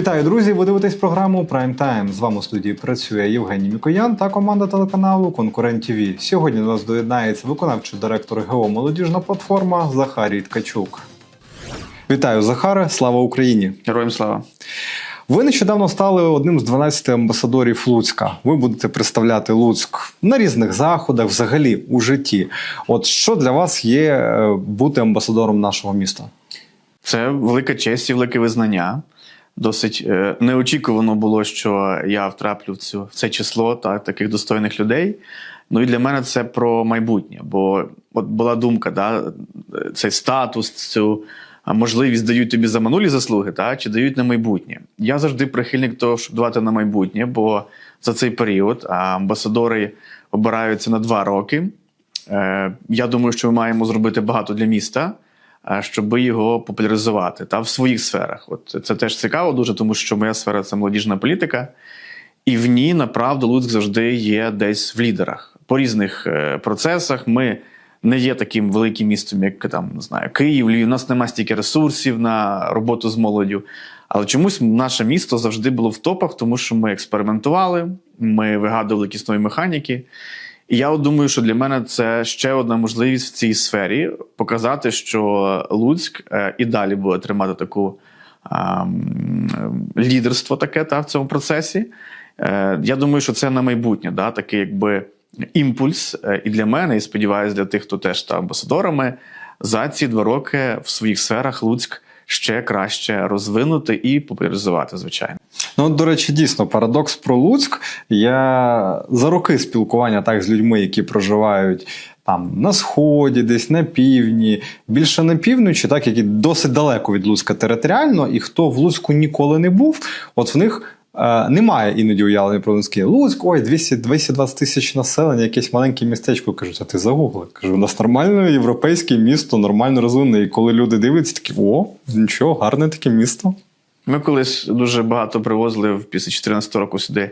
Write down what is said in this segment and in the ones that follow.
Вітаю, друзі! Ви дивитесь програму Prime Time. З вами у студії працює Євгеній Мікоян та команда телеканалу Конкурент ТВ. Сьогодні до нас доєднається виконавчий директор ГО Молодіжна платформа Захарій Ткачук. Вітаю, Захаре! Слава Україні! Героям слава. Ви нещодавно стали одним з 12 амбасадорів Луцька. Ви будете представляти Луцьк на різних заходах, взагалі у житті. От що для вас є е, бути амбасадором нашого міста? Це велика честь і велике визнання. Досить е, неочікувано було, що я втраплю в цю в це число так, таких достойних людей. Ну і для мене це про майбутнє. Бо от була думка, да, цей статус, цю можливість дають тобі за минулі заслуги, та, чи дають на майбутнє. Я завжди прихильник того, щоб давати на майбутнє, бо за цей період амбасадори обираються на два роки. Е, Я думаю, що ми маємо зробити багато для міста, щоб його популяризувати та в своїх сферах. От це теж цікаво дуже, тому що моя сфера це молодіжна політика, і в ній направду Луцьк завжди є десь в лідерах по різних е, процесах. Ми не є таким великим містом, як там не знаю, Київ, Львів. У нас немає стільки ресурсів на роботу з молоддю. Але чомусь наше місто завжди було в топах, тому що ми експериментували, ми вигадували якісь нові механіки. І я думаю, що для мене це ще одна можливість в цій сфері показати, що Луцьк е, і далі буде тримати таку лідерство таке та, в цьому процесі. Е, Я думаю, що це на майбутнє, да, такий якби імпульс е, і для мене, і сподіваюся, для тих, хто теж став амбасадорами. За ці два роки в своїх сферах Луцьк ще краще розвинути і популяризувати, звичайно. Ну, до речі, дійсно, парадокс про Луцьк. Я за роки спілкування так з людьми, які проживають там на сході, десь на півдні, більше на півночі, так які досить далеко від Луцька територіально, і хто в Луцьку ніколи не був, от в них. е, Немає іноді уявлення про Луцьке. Луцьк, ой, 200, 220 тисяч населення, якесь маленьке містечко. Кажуть, а ти загугли. Кажу, у нас нормальне європейське місто, нормально розвинене. І коли люди дивляться, такі о, нічого, гарне таке місто. Ми колись дуже багато привозили після 14 року сюди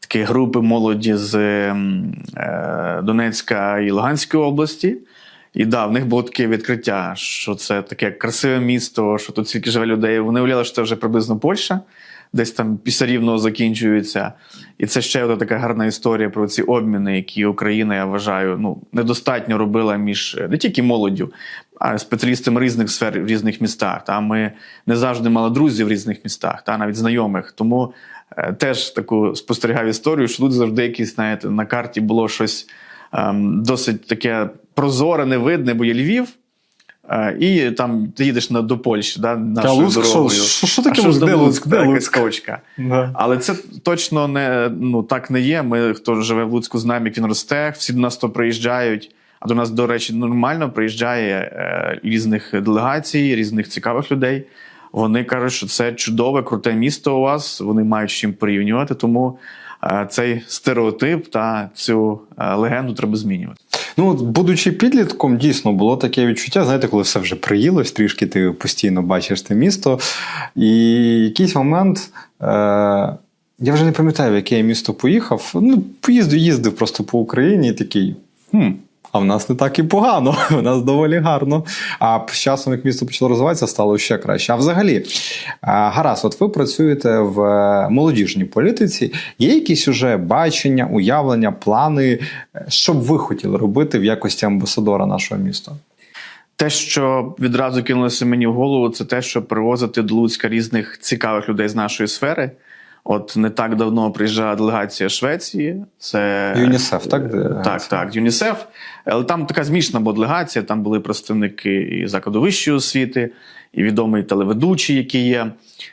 такі групи молоді з ем, е, Донецька і Луганської області. І да, в них було таке відкриття, що це таке красиве місто, що тут стільки живе людей. Вони уявляли, що це вже приблизно Польща, десь там після рівного закінчується. І це ще одна така гарна історія про ці обміни, які Україна, я вважаю, ну недостатньо робила між е, не тільки молоддю, а спеціалістами різних сфер в різних містах. Та ми не завжди мали друзів в різних містах, та навіть знайомих. Тому е, теж таку спостерігав історію, що тут завжди якісь, знаєте, на карті було щось ем, досить таке прозоре, невидне, бо є Львів. І там ти їдеш на, до Польщі, да, нашою Луцьк, дорогою. що- що таке Луцьк? Де Луцьк? Де Луцьк? Да. Але це точно не ну так не є. Ми, хто живе в Луцьку, знаємо, як він росте. Всі до нас то приїжджають. А до нас, до речі, нормально приїжджає е, різних делегацій, різних цікавих людей. Вони кажуть, що це чудове, круте місто у вас. Вони мають з чим порівнювати. Тому е, цей стереотип та цю е, легенду треба змінювати. Ну, от, будучи підлітком, дійсно було таке відчуття, знаєте, коли все вже приїлось, трішки ти постійно бачиш те місто. І якийсь момент. Е- я вже не пам'ятаю, в яке я місто поїхав. Ну, поїздив, їздив просто по Україні і такий. Хм, а в нас не так і погано, в нас доволі гарно. А з часом, як місто почало розвиватися, стало ще краще. А взагалі, гаразд, от ви працюєте в е, молодіжній політиці. Є якісь уже бачення, уявлення, плани, е, що б ви хотіли робити в якості амбасадора нашого міста? Те, що відразу кинулося мені в голову, це те, що привозити до Луцька різних цікавих людей з нашої сфери. От не так давно приїжджала делегація Швеції. Це ЮНІСЕФ, так? Так, так, ЮНІСЕФ. Але там така змішана була делегація. Там були представники і закладу вищої освіти, і відомий телеведучий, який є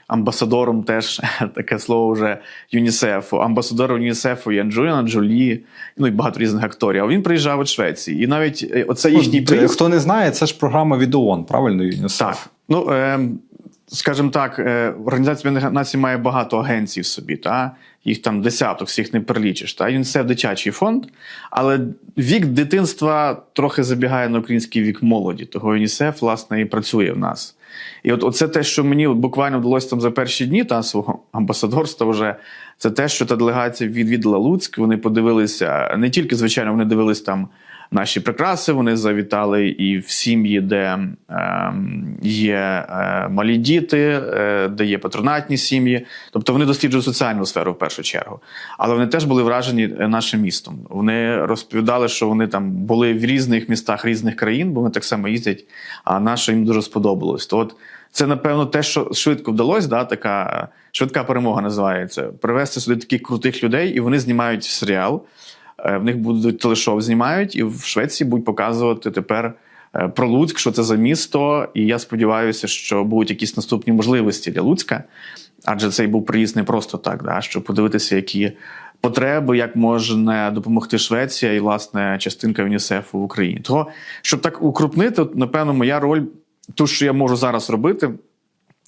амбасадором, теж таке слово вже ЮНІСЕФу. Амбасадором ЮНІСЕФу є Анджеліна Джолі, ну і багато різних акторів. А він приїжджав від Швеції. І навіть е, оце їхній приїзд. Хто не знає, це ж програма від ООН, правильно, ЮНІСЕФ? Так. Ну, е, скажімо так, е, Організація Націй має багато агенцій в собі, та? їх там десяток, всіх не перелічиш. Та? ЮНІСЕФ дитячий фонд, але вік дитинства трохи забігає на український вік молоді. Того ЮНІСЕФ, власне, і працює в нас. І от оце те, що мені буквально вдалося там за перші дні та свого амбасадорства, вже це те, що та делегація відвідала Луцьк. Вони подивилися не тільки, звичайно, вони дивились там наші прикраси. Вони завітали і в сім'ї, де е, є е, малі діти, е, де є патронатні сім'ї. Тобто вони досліджують соціальну сферу в першу чергу. Але вони теж були вражені е, нашим містом. Вони розповідали, що вони там були в різних містах різних країн, бо вони так само їздять. А наше їм дуже сподобалось. То от це, напевно, те, що швидко вдалося, да, така швидка перемога називається. Привезти сюди таких крутих людей, і вони знімають серіал. Е, В них будуть телешоу знімають, і в Швеції будуть показувати тепер е, про Луцьк, що це за місто. І я сподіваюся, що будуть якісь наступні можливості для Луцька. Адже цей був приїзд не просто так, да, щоб подивитися, які потреби, як може допомогти Швеція і, власне, частинка ЮНІСЕФу в Україні. Того, щоб так укрупнити, напевно, моя роль, ту, що я можу зараз робити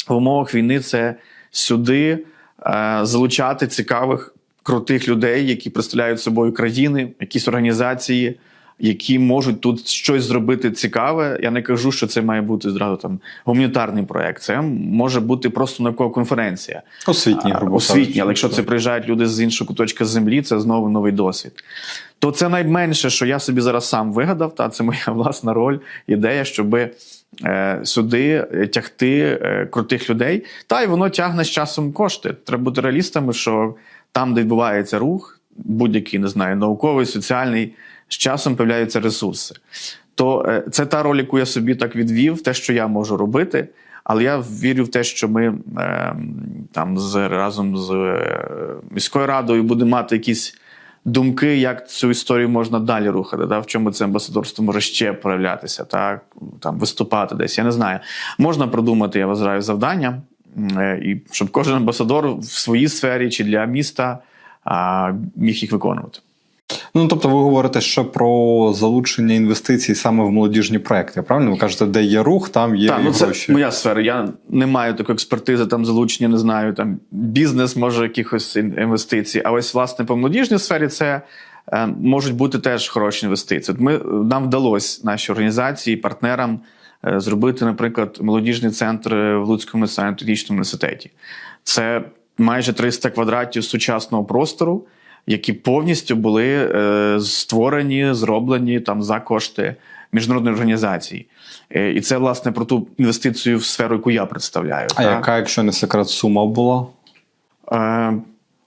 в умовах війни, це сюди е, залучати цікавих, крутих людей, які представляють собою країни, якісь організації, які можуть тут щось зробити цікаве. Я не кажу, що це має бути зразу там гуманітарний проект. Це може бути просто наукова конференція. Освітні, грубо освітні, але якщо це приїжджають люди з іншого куточка землі, це знову новий досвід. То це найменше, що я собі зараз сам вигадав, та це моя власна роль, ідея, щоб е, сюди тягти е, крутих людей. Та й воно тягне з часом кошти. Треба бути реалістами, що там, де відбувається рух, будь-який не знаю, науковий, соціальний, з часом появляються ресурси. То е, це та роль, яку я собі так відвів, те, що я можу робити. Але я вірю в те, що ми е, там з разом з е, міською радою будемо мати якісь думки, як цю історію можна далі рухати. Да? В чому це амбасадорство може ще проявлятися, так там виступати десь. Я не знаю. Можна продумати, я вважаю, завдання, і щоб кожен амбасадор в своїй сфері чи для міста міг їх виконувати. Ну, тобто, ви говорите, що про залучення інвестицій саме в молодіжні проекти. Правильно? Ви кажете, де є рух, там є Так, і ну це гроші. моя сфера. Я не маю такої експертизи, там залучення, не знаю, там бізнес може якихось інвестицій. А ось власне по молодіжній сфері це е, можуть бути теж хороші інвестиції. От ми нам вдалося нашій організації, партнерам е, зробити, наприклад, молодіжний центр е, в Луцькому національно-технічному університеті. Це майже 300 квадратів сучасного простору. Які повністю були е, створені, зроблені там за кошти міжнародної організації. Е, І це власне про ту інвестицію в сферу, яку я представляю. А так? яка, якщо не секрет, сума була? Е,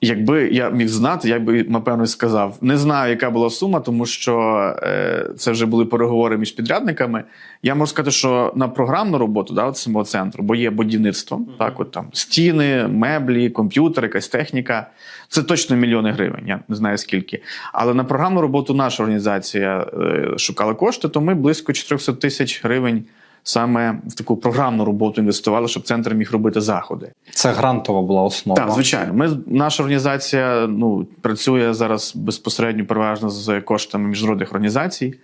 якби я міг знати, я би напевно сказав. Не знаю, яка була сума, тому що е, це вже були переговори між підрядниками. Я можу сказати, що на програмну роботу да, от самого центру, бо є будівництво, так, от там стіни, меблі, комп'ютер, якась техніка. Це точно мільйони гривень. Я не знаю скільки. Але на програмну роботу наша організація е, шукала кошти, то ми близько 400 тисяч гривень саме в таку програмну роботу інвестували, щоб центр міг робити заходи. Це грантова була основа. Так, звичайно. Ми наша організація ну працює зараз безпосередньо переважно з коштами міжнародних організацій,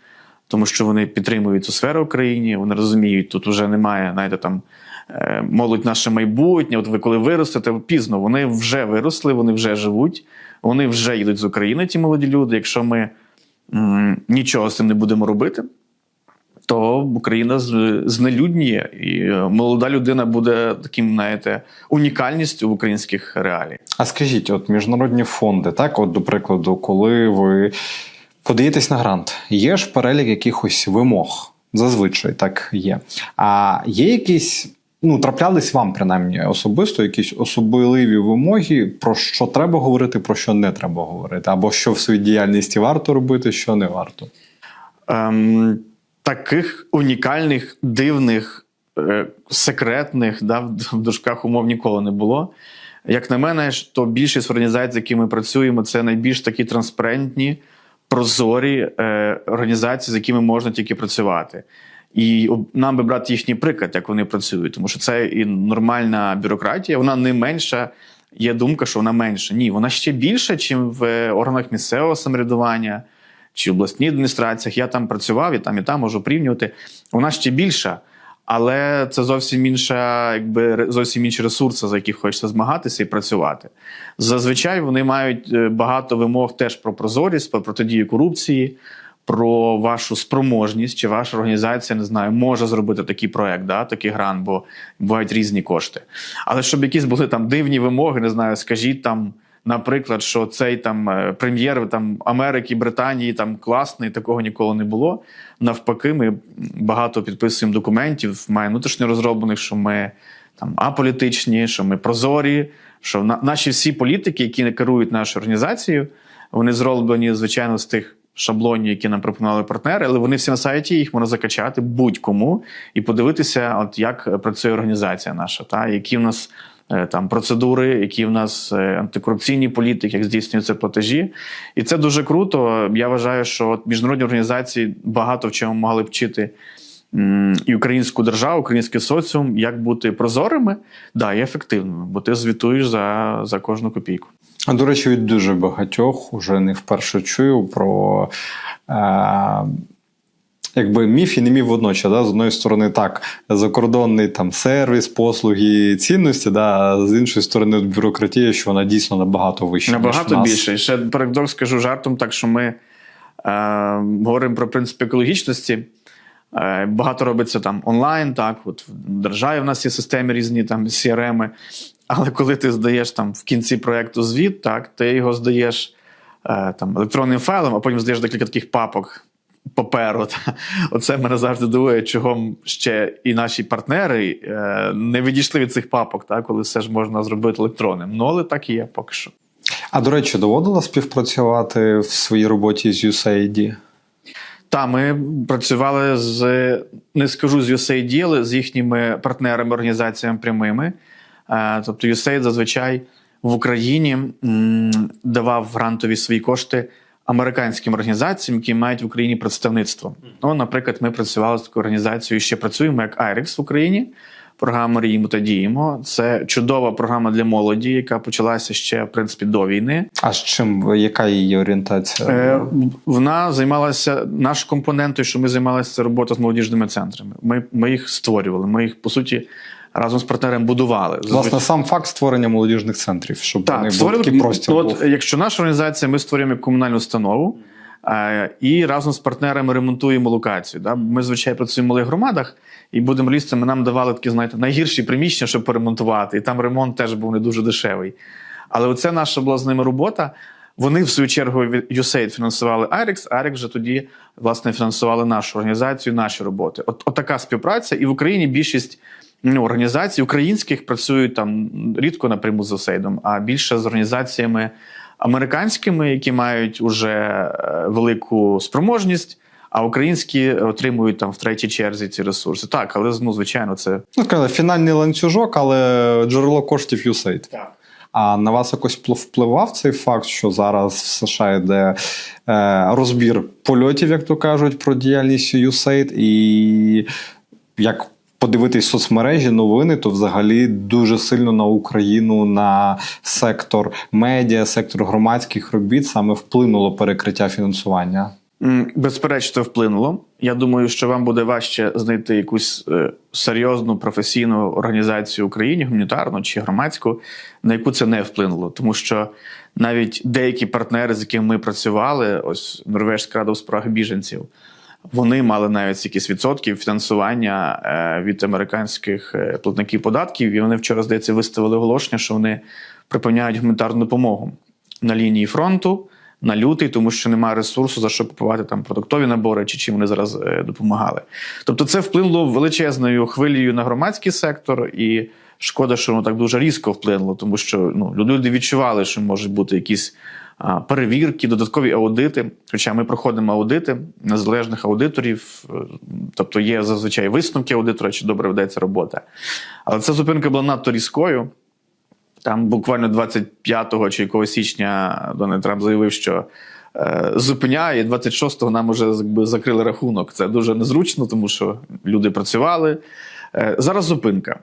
тому що вони підтримують цю сферу в Україні. Вони розуміють, тут вже немає, знаєте, там е, молодь наше майбутнє. От ви коли виростете, пізно вони вже виросли, вони вже живуть, вони вже їдуть з України. Ті молоді люди. Якщо ми м, нічого з цим не будемо робити. То Україна знелюдніє, і е, молода людина буде таким, знаєте, унікальністю в українських реаліях. А скажіть, от міжнародні фонди, так, от, до прикладу, коли ви подаєтесь на грант, є ж перелік якихось вимог. Зазвичай так є. А є якісь, ну, траплялись вам принаймні особисто, якісь особливі вимоги, про що треба говорити, про що не треба говорити, або що в своїй діяльності варто робити, що не варто. Ем, таких унікальних, дивних, е, секретних да, в дужках умов ніколи не було. Як на мене, то більшість організацій, з якими ми працюємо, це найбільш такі транспарентні, прозорі е, організації, з якими можна тільки працювати. І нам би брати їхній приклад, як вони працюють, тому що це і нормальна бюрократія, вона не менша. Є думка, що вона менша. Ні, вона ще більша, ніж в органах місцевого самоврядування чи обласній адміністраціях. Я там працював і там, і там можу порівнювати. Вона ще більша, але це зовсім інша, якби зовсім інші ресурси, за які хочеться змагатися і працювати. Зазвичай вони мають е, багато вимог теж про прозорість, про протидію корупції. Про вашу спроможність, чи ваша організація не знаю, може зробити такий проект, да, такий грант, бо бувають різні кошти. Але щоб якісь були там дивні вимоги, не знаю, скажіть там наприклад, що цей там е, прем'єр там Америки, Британії там класний, такого ніколи не було. Навпаки, ми багато підписуємо документів, маємо внутрішньо розроблених, що ми там аполітичні, що ми прозорі, що на, наші всі політики, які керують нашою організацією, вони зроблені, звичайно, з тих шаблонів, які нам пропонували партнери, але вони всі на сайті, їх можна закачати будь-кому і подивитися, от як працює організація наша, та які в нас там процедури, які в нас е, антикорупційні політики, як здійснюються платежі. І це дуже круто. Я вважаю, що от міжнародні організації багато в чому могли б вчити. І українську державу, український соціум, як бути прозорими, да, і ефективними, бо ти звітуєш за, за кожну копійку. А до речі, від дуже багатьох уже не вперше чую про. Е- Якби міф і не міф водночас, да? з одної сторони, так, закордонний там сервіс, послуги, цінності, да? а з іншої сторони, бюрократія, що вона дійсно набагато вища. Набагато нас. більше. І ще парадокс скажу жартом, так що ми е, говоримо про принцип екологічності. Е, багато робиться там онлайн, так, от в державі в нас є системи різні, там CRM. Але коли ти здаєш там в кінці проєкту звіт, так, ти його здаєш е, там, електронним файлом, а потім здаєш декілька таких папок паперу. Оце мене завжди дивує, чого ще і наші партнери е, не відійшли від цих папок, так, коли все ж можна зробити електронним. Ну, але так і є поки що. А до речі, доводило співпрацювати в своїй роботі з USAID? Та ми працювали з не скажу з USAID, але з їхніми партнерами, організаціями прямими. Е, Тобто, USAID зазвичай в Україні давав грантові свої кошти американським організаціям, які мають в Україні представництво. Ну, наприклад, ми працювали з такою організацією, ще працюємо як IRIX в Україні. Програма «Мріємо та діємо. Це чудова програма для молоді, яка почалася ще в принципі до війни. А з чим, яка її орієнтація? Е, Вона займалася наш компонент, той, що ми займалися, це робота з молодіжними центрами. Ми, ми їх створювали. Ми їх по суті разом з партнером будували. Власне, сам факт створення молодіжних центрів, щоб вони так, був створювали. такий простір. Ну, був. якщо наша організація, ми створюємо комунальну установу. е, І разом з партнерами ремонтуємо локацію. Да? Ми, звичайно, працюємо в малих громадах, і будемо лістами, нам давали такі, знаєте, найгірші приміщення, щоб поремонтувати. І там ремонт теж був не дуже дешевий. Але оце наша була з ними робота. Вони, в свою чергу, USAID фінансували ARIX, ARIX вже тоді власне фінансували нашу організацію, наші роботи. От, от така співпраця. І в Україні більшість організацій українських працюють там рідко напряму з USAID, а більше з організаціями американськими, які мають уже е, велику спроможність. А українські отримують там в третій черзі ці ресурси. Так, але ну, звичайно, це Ну, сказали, фінальний ланцюжок, але джерело коштів USAID. так. А на вас якось впливав цей факт, що зараз в США йде е, розбір польотів, як то кажуть, про діяльність USAID, і як подивитись соцмережі, новини, то взагалі дуже сильно на Україну, на сектор медіа, сектор громадських робіт саме вплинуло перекриття фінансування. Безперечно, вплинуло. Я думаю, що вам буде важче знайти якусь е, серйозну професійну організацію в Україні, гуманітарну чи громадську, на яку це не вплинуло. Тому що навіть деякі партнери, з якими ми працювали, ось Норвежська рада у справах біженців, вони мали навіть якісь відсотків фінансування е, від американських е, платників податків, і вони вчора, здається, виставили оголошення, що вони припиняють гуманітарну допомогу на лінії фронту на лютий, тому що немає ресурсу за що купувати там продуктові набори чи чим вони зараз е, допомагали. Тобто, це вплинуло величезною хвилею на громадський сектор, і шкода, що воно так дуже різко вплинуло, тому що ну люди відчували, що можуть бути якісь. Перевірки, додаткові аудити. Хоча ми проходимо аудити незалежних аудиторів, е, тобто є зазвичай висновки аудитора, чи добре ведеться робота. Але ця зупинка була надто різкою. Там буквально 25-го чи якого січня Дональд Трамп заявив, що е, зупиняє 26-го нам якби, закрили рахунок. Це дуже незручно, тому що люди працювали. Е, зараз зупинка.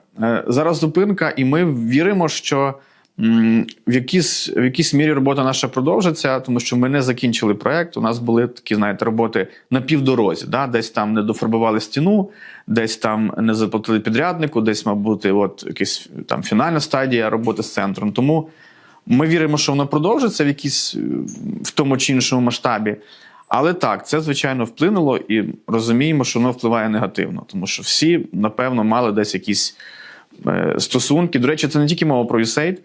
Зараз зупинка, і ми віримо, що в якійсь, в якійсь мірі робота наша продовжиться, тому що ми не закінчили проект. У нас були такі, знаєте, роботи на півдорозі. Да? Десь там не дофарбували стіну, десь там не заплатили підряднику, десь, мав бути от якась там фінальна стадія роботи з центром. Тому ми віримо, що воно продовжиться в якійсь е, в тому чи іншому масштабі. Але так, це звичайно вплинуло і розуміємо, що воно впливає негативно, тому що всі, напевно, мали десь якісь стосунки. До речі, це не тільки мова про USAID.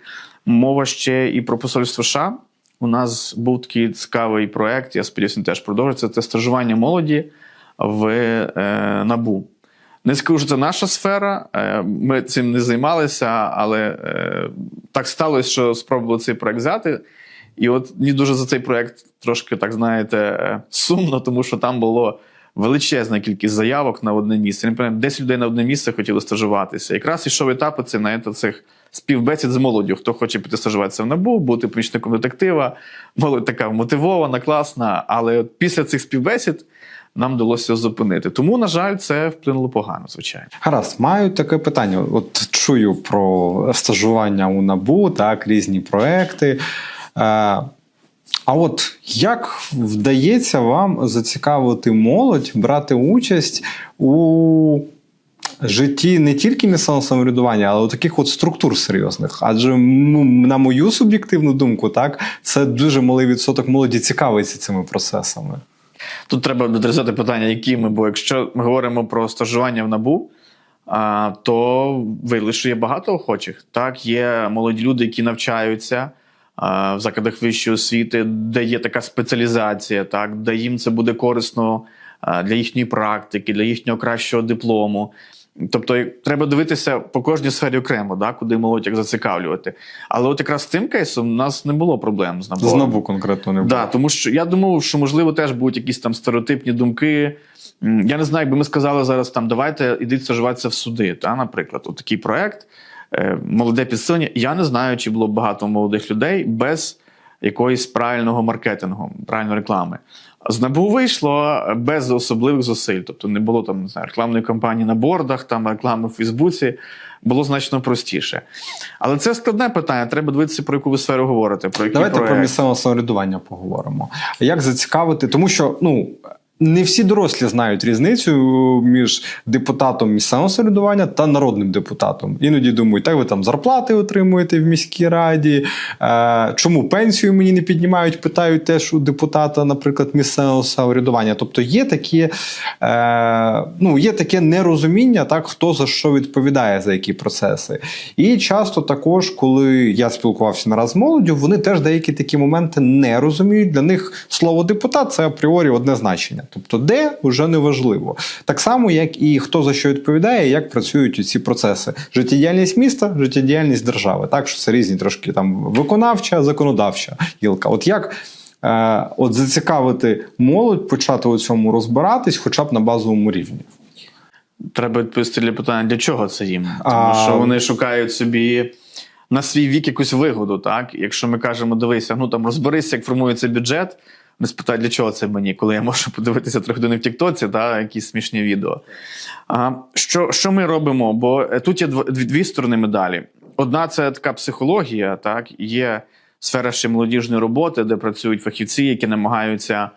Мова ще і про посольство США. У нас був такий цікавий проект, я сподіваюся, теж продовжиться. Це стажування молоді в е, НАБУ. Не скажу, що це наша сфера, е, ми цим не займалися, але е, так сталося, що спробували цей проект взяти. І от мені дуже за цей проект трошки, так знаєте, е, сумно, тому що там було величезна кількість заявок на одне місце. Не 10 людей на одне місце хотіли стажуватися. Якраз ішов етап оцей, знаєте, цих співбесід з молоддю. Хто хоче піти стажуватися в НАБУ, бути помічником детектива. Молодь така мотивована, класна. Але от після цих співбесід нам вдалося зупинити. Тому, на жаль, це вплинуло погано, звичайно. Гаразд, маю таке питання. От чую про стажування у НАБУ, так, різні проекти. А от як вдається вам зацікавити молодь, брати участь у житті не тільки місцевого самоврядування, але у таких от структур серйозних? Адже ну, на мою суб'єктивну думку, так, це дуже малий відсоток молоді цікавиться цими процесами. Тут треба додрізати питання, якими, бо якщо ми говоримо про стажування в НАБУ, то виявили, що є багато охочих. Так, є молоді люди, які навчаються в закладах вищої освіти, де є така спеціалізація, так, де їм це буде корисно для їхньої практики, для їхнього кращого диплому. Тобто треба дивитися по кожній сфері окремо, да, куди молодь як зацікавлювати. Але от якраз з тим кейсом у нас не було проблем з НАБУ. З НАБУ конкретно не було. Да, тому що я думав, що можливо теж будуть якісь там стереотипні думки. Я не знаю, якби ми сказали зараз там, давайте ідіть стажуватися в суди. Та, наприклад, от такий проект, молоде підсилення. Я не знаю, чи було б багато молодих людей без якоїсь правильного маркетингу, правильної реклами. З НАБУ вийшло без особливих зусиль. Тобто не було там не знаю, рекламної кампанії на бордах, там реклами в Фейсбуці. Було значно простіше. Але це складне питання. Треба дивитися, про яку ви сферу говорите. Про які Давайте про місцеве самоврядування поговоримо. Як зацікавити, тому що ну. Не всі дорослі знають різницю між депутатом місцевого самоврядування та народним депутатом. Іноді думають, так ви там зарплати отримуєте в міській раді. Е, чому пенсію мені не піднімають? Питають теж у депутата, наприклад, місцевого самоврядування. Тобто є такі, е, ну, є таке нерозуміння, так, хто за що відповідає за які процеси. І часто також, коли я спілкувався нараз з молоддю, вони теж деякі такі моменти не розуміють. Для них слово депутат це апріорі одне значення. Тобто, де вже не важливо. Так само, як і хто за що відповідає, як працюють ці процеси. Життєдіяльність міста, життєдіяльність держави. Так що це різні трошки там виконавча, законодавча гілка. От як е, от зацікавити молодь, почати у цьому розбиратись, хоча б на базовому рівні. Треба відповісти для питання, для чого це їм? Тому А- що вони шукають собі на свій вік якусь вигоду. Так? Якщо ми кажемо, дивися, ну там розберися, як формується бюджет. Вони спитають, для чого це мені, коли я можу подивитися три години в Тіктоці, та якісь смішні відео. А, що, що ми робимо? Бо е, тут є дв- дві, дві сторони медалі. Одна це така психологія, так, є сфера ще молодіжної роботи, де працюють фахівці, які намагаються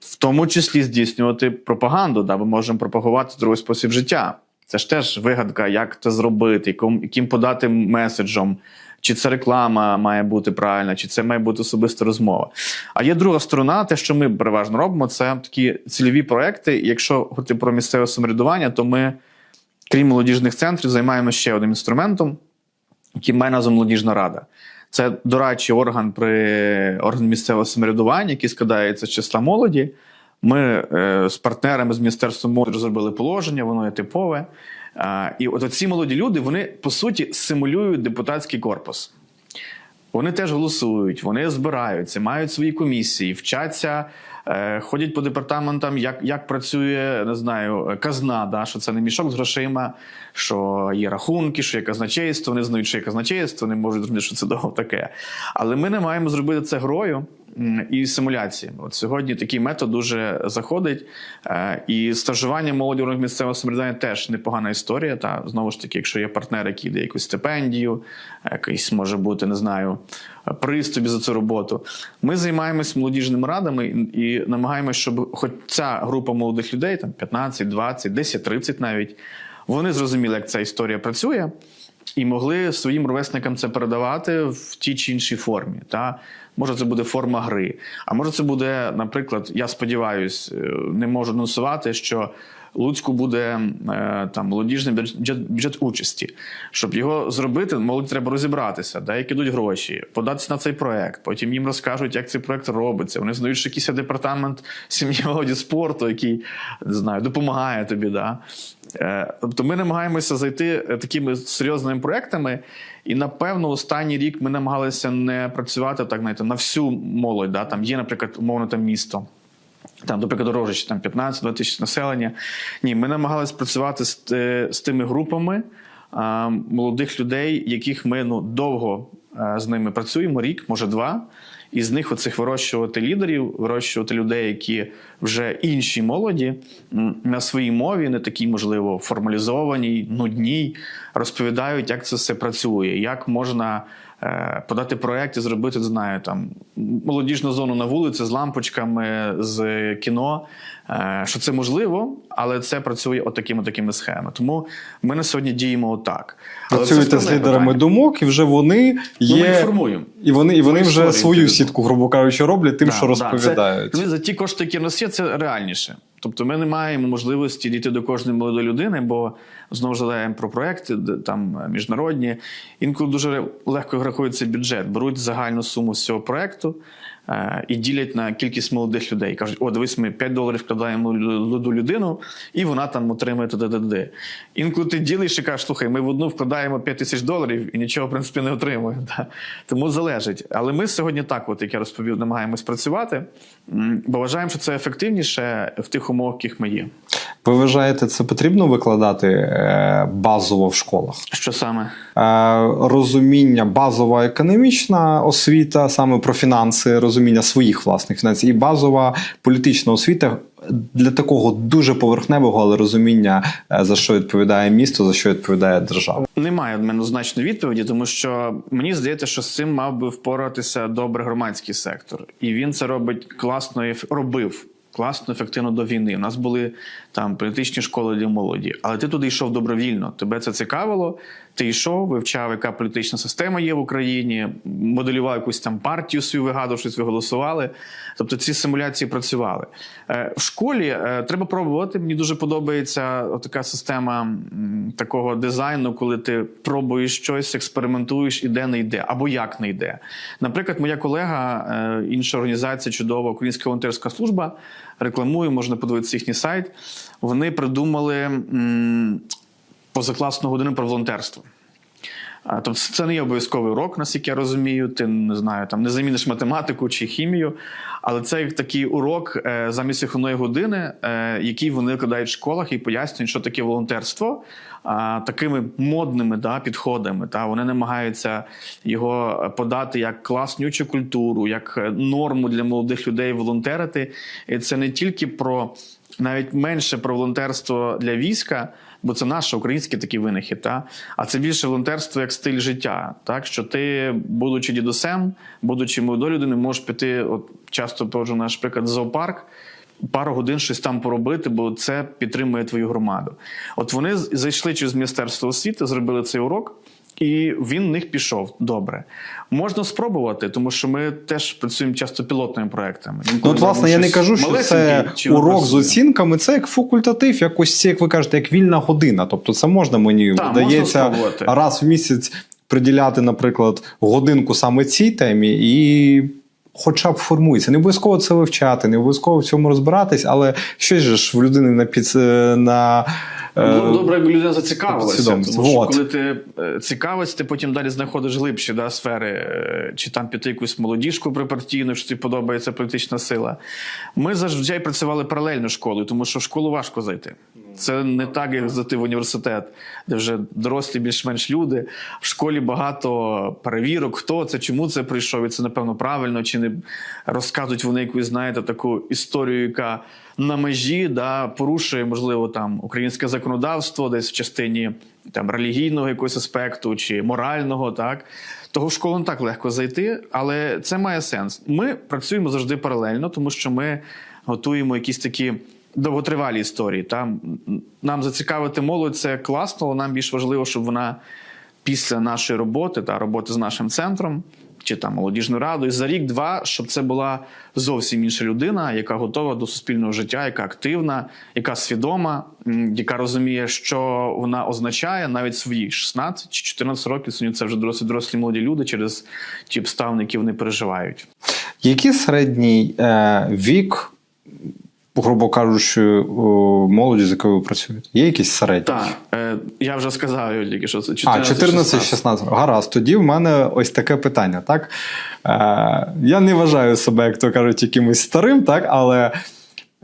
в тому числі здійснювати пропаганду, да, ми можемо пропагувати здоровий спосіб життя. Це ж теж вигадка, як це зробити, яким подати меседжом, чи це реклама має бути правильна, чи це має бути особиста розмова. А є друга сторона, те, що ми переважно робимо, це такі цільові проекти. Якщо говорити про місцеве самоврядування, то ми, крім молодіжних центрів, займаємося ще одним інструментом, який має назву молодіжна рада. Це дорадчий орган при орган місцевого самоврядування, який складається з числа молоді. Ми е, з партнерами з міністерством молоді розробили положення, воно є типове. І от ці молоді люди, вони по суті симулюють депутатський корпус. Вони теж голосують, вони збираються, мають свої комісії, вчаться, ходять по департаментам, як, як працює, не знаю, казна, да, що це не мішок з грошима, що є рахунки, що є казначейство, вони знають, що є казначейство, вони можуть зрозуміти, що це довго таке. Але ми не маємо зробити це грою і симуляціями. От сьогодні такий метод дуже заходить. Е, І стажування молоді в органах місцевого самоврядування теж непогана історія. Та знову ж таки, якщо є партнер, який дає якусь стипендію, якийсь може бути, не знаю, приз тобі за цю роботу. Ми займаємось молодіжними радами і, намагаємося, щоб хоч ця група молодих людей, там 15, 20, 10, 30 навіть, вони зрозуміли, як ця історія працює. і могли своїм ровесникам це передавати в тій чи іншій формі. Та? Може, це буде форма гри. А може, це буде, наприклад, я сподіваюся, не можу анонсувати, що Луцьку буде е, там молодіжний бюджет, бюджет участі. Щоб його зробити, молодь треба розібратися, де як ідуть гроші, податися на цей проект. Потім їм розкажуть, як цей проект робиться. Вони знають, що якийсь департамент сім'ї молоді спорту, який не знаю, допомагає тобі. Да? Е, Тобто ми намагаємося зайти е, такими серйозними проектами, і напевно останній рік ми намагалися не працювати так, знаєте, на всю молодь. Да? Там є, наприклад, умовно там місто. Там, наприклад, Рожичі, там 15-20 тисяч населення. Ні, ми намагалися працювати з, е, з тими групами а, молодих людей, яких ми ну, довго а, з ними працюємо, рік, може два. І з них оцих вирощувати лідерів, вирощувати людей, які вже інші молоді на своїй мові, не такій, можливо, формалізованій, нудній, розповідають, як це все працює, як можна е, подати проєкт і зробити, не знаю, там молодіжну зону на вулиці з лампочками, з кіно. Е, що це можливо, але це працює отакими такими схемами. Тому ми на сьогодні діємо отак. Працюєте з лідерами питання. думок, і вже вони Ну, ми їх є. формуємо. І вони, і вони Свою вже свою сітку, грубо кажучи, роблять тим, Да, що да, це- розповідають. За ті кошти, які в нас є, це реальніше. Тобто ми не маємо можливості дійти до кожної молодої людини, бо знову ж задаємо про проекти, там е, міжнародні. Інколи дуже легко рахується бюджет. Беруть загальну суму з цього проекту і ділять на кількість молодих людей. Кажуть, о, дивись, ми 5 доларів вкладаємо молоду людину, і вона там отримує т.д. Інколи ти ділиш і кажеш, слухай, ми в одну вкладаємо 5 тисяч доларів і нічого, в принципі, не отримуємо. Да. Тому залежить. Але ми сьогодні так, от, як я розповів, намагаємось працювати, бо вважаємо, що це ефективніше в тих умовах, яких ми є. Ви вважаєте, це потрібно викладати е, базово в школах? Що саме? Е, розуміння базова економічна освіта, саме про фінанси, розуміння своїх власних фінансів, і базова політична освіта для такого дуже поверхневого, але розуміння, е, за що відповідає місто, за що відповідає держава. Немає однозначної відповіді, тому що мені здається, що з цим мав би впоратися добре громадський сектор, і він це робить класно і робив. Класно, ефективно до війни. У нас були там політичні школи для молоді, але ти туди йшов добровільно. Тебе це цікавило. Ти йшов, вивчав, яка політична система є в Україні, моделював якусь там партію свою вигадував, щось ви голосували. Тобто ці симуляції працювали. Е, в школі е, треба пробувати. Мені дуже подобається така система такого дизайну, коли ти пробуєш щось, експериментуєш, іде не йде, або як не йде. Наприклад, моя колега, е, інша організація, чудова Українська волонтерська служба, рекламує, можна подивитися їхній сайт. Вони придумали позакласну годину про волонтерство. Тобто це не є обов'язковий урок, наскільки я розумію. Ти не знаю, там не заміниш математику чи хімію, але це як такий урок е, замість виховної години, е, який вони викладають в школах і пояснюють, що таке волонтерство. Такими модними да, підходами. Та, вони намагаються його подати як класнючу культуру, як норму для молодих людей волонтерити. І це не тільки про навіть менше про волонтерство для війська, бо це наш український такий винахід, та? а це більше волонтерство як стиль життя. Так? Що ти, будучи дідусем, будучи молодою людиною, можеш піти, от часто проводжу наш приклад, зоопарк. Пару годин щось там поробити, бо це підтримує твою громаду. От вони зайшли через Міністерство освіти, зробили цей урок, і він в них пішов добре. Можна спробувати, тому що ми теж працюємо часто пілотними проектами. Ну, от, власне, я не кажу, що це урок з оцінками. це як факультатив, якось це, як ви кажете, як вільна година. Тобто, це можна мені Та, вдається можна раз в місяць приділяти, наприклад, годинку саме цій темі і. Хоча б формується. Не обов'язково це вивчати, не обов'язково в цьому розбиратись, але щось же ж в людини на під на е, Було добре, якби людина зацікавилася. Тому що Вот. коли ти е, цікавишся, ти потім далі знаходиш глибші да, сфери, е, чи там піти якусь молодіжку припартійну, що тобі подобається політична сила. Ми завжди працювали паралельно школою, тому що в школу важко зайти. Це не так, як зайти в університет, де вже дорослі більш-менш люди. В школі багато перевірок, хто це, чому це прийшов, і це, напевно, правильно, чи не розказують вони якусь, знаєте, таку історію, яка на межі да, порушує, можливо, там українське законодавство, десь в частині там релігійного якогось аспекту чи морального, так. Того в школу не так легко зайти, але це має сенс. Ми працюємо завжди паралельно, тому що ми готуємо якісь такі довготривалі історії. Там нам зацікавити молодь це класно, але нам більш важливо, щоб вона після нашої роботи та роботи з нашим центром чи там молодіжною радою за рік-два, щоб це була зовсім інша людина, яка готова до суспільного життя, яка активна, яка свідома, яка розуміє, що вона означає навіть свої 16 чи 14 років. Сьогодні це вже дорослі дорослі молоді люди через ті обставини, які вони переживають. Який середній е, вік, грубо кажучи, молоді, з якою ви працюєте? Є якийсь середній? Так, е, я вже сказав тільки що це 14-16. 14-16. Гаразд. Тоді в мене ось таке питання. Так? Е, я не вважаю себе, як то кажуть, якимось старим, так? але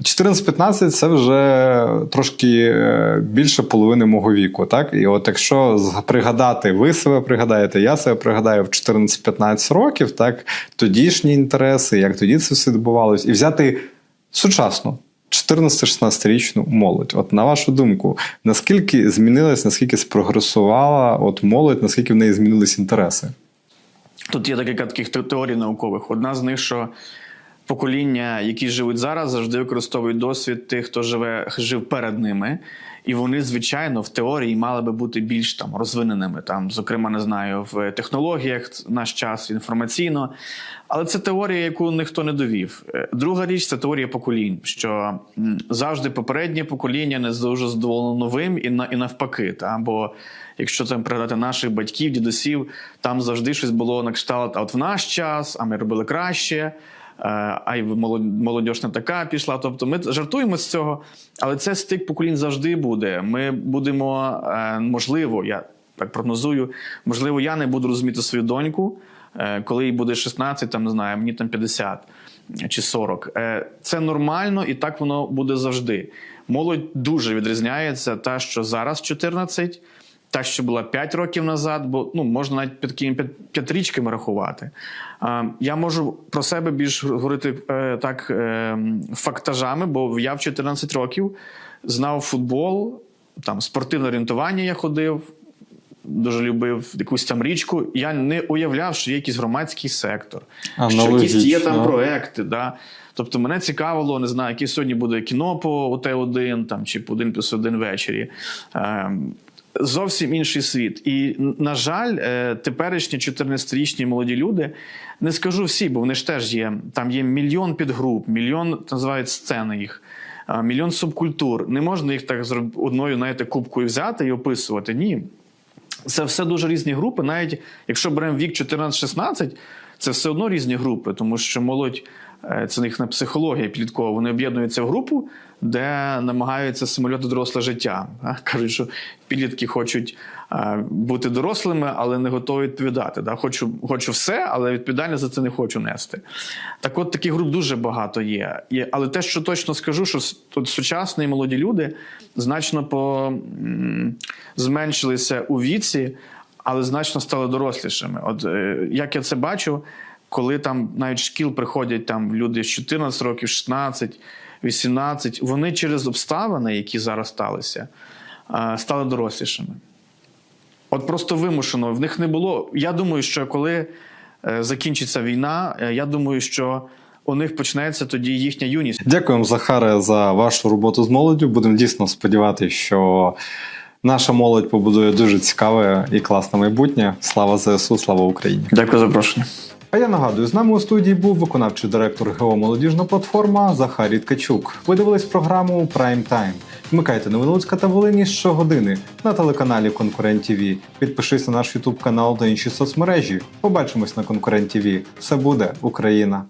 14-15 це вже трошки е, більше половини мого віку. Так? І от якщо пригадати, ви себе пригадаєте, я себе пригадаю в 14-15 років, так? тодішні інтереси, як тоді це все відбувалось, і взяти сучасну. 14-16-річну молодь. От на вашу думку, наскільки змінилась, наскільки спрогресувала от молодь, наскільки в неї змінились інтереси? Тут є декілька таких те- теорій наукових. Одна з них, що покоління, які живуть зараз, завжди використовують досвід тих, хто живе, жив перед ними. І вони, звичайно, в теорії мали би бути більш там розвиненими. Там, зокрема, не знаю, в технологіях наш час інформаційно. Але це теорія, яку ніхто не довів. Е, Друга річ це теорія поколінь, що завжди попереднє покоління не дуже задоволено новим і на і навпаки. Та? Бо якщо там пригадати наших батьків, дідусів, там завжди щось було на кшталт, а от в наш час, а ми робили краще. Е, А й молодь- не така пішла. Тобто ми жартуємо з цього, але це стик поколінь завжди буде. Ми будемо, е, можливо, я так прогнозую, можливо, я не буду розуміти свою доньку, е, коли їй буде 16, там не знаю, мені там 50 чи 40. Е, Це нормально і так воно буде завжди. Молодь дуже відрізняється, та, що зараз 14, та, що була 5 років назад, бо ну, можна навіть під такими п'ятрічками рахувати. А, Я можу про себе більш говорити е, так е, фактажами, бо я в 14 років знав футбол, там спортивне орієнтування я ходив, дуже любив якусь там річку. Я не уявляв, що є якийсь громадський сектор, що якісь є там проекти. Да? Тобто мене цікавило, не знаю, яке сьогодні буде кіно по ОТ1 там, чи по 1 плюс 1 ввечері. Ем, Зовсім інший світ. І, на жаль, е, теперішні 14-річні молоді люди, не скажу всі, бо вони ж теж є. Там є мільйон підгруп, мільйон називають сцени їх, мільйон субкультур. Не можна їх так одною знаєте, кубкою взяти і описувати. Ні. Це все дуже різні групи. Навіть якщо беремо вік 14-16, це все одно різні групи, тому що молодь е, це їхня психологія підліткова. Вони об'єднуються в групу, де намагаються симулювати доросле життя. Кажуть, що підлітки хочуть бути дорослими, але не готові відповідати. Хочу, хочу все, але відповідальність за це не хочу нести. Так от таких груп дуже багато є. Але те, що точно скажу, що тут сучасні молоді люди значно по, зменшилися у віці, але значно стали дорослішими. От е, як я це бачу, коли там навіть шкіл приходять там люди з 14 років, 16, 18, вони через обставини, які зараз сталися, е, стали дорослішими. От просто вимушено. В них не було. Я думаю, що коли е, закінчиться війна, е, я думаю, що у них почнеться тоді їхня юність. Дякуємо, Захаре, за вашу роботу з молоддю. Будемо дійсно сподіватися, що наша молодь побудує дуже цікаве і класне майбутнє. Слава ЗСУ, слава Україні! Дякую за запрошення. А я нагадую, з нами у студії був виконавчий директор ГО Молодіжна платформа Захарій Ткачук. Ви дивились програму Prime Time. Вмикайте новини Луцька та Волині щогодини на телеканалі Конкурент ТВ. Підпишись на наш Ютуб канал та інші соцмережі. Побачимось на Конкурент ТВ. Все буде Україна!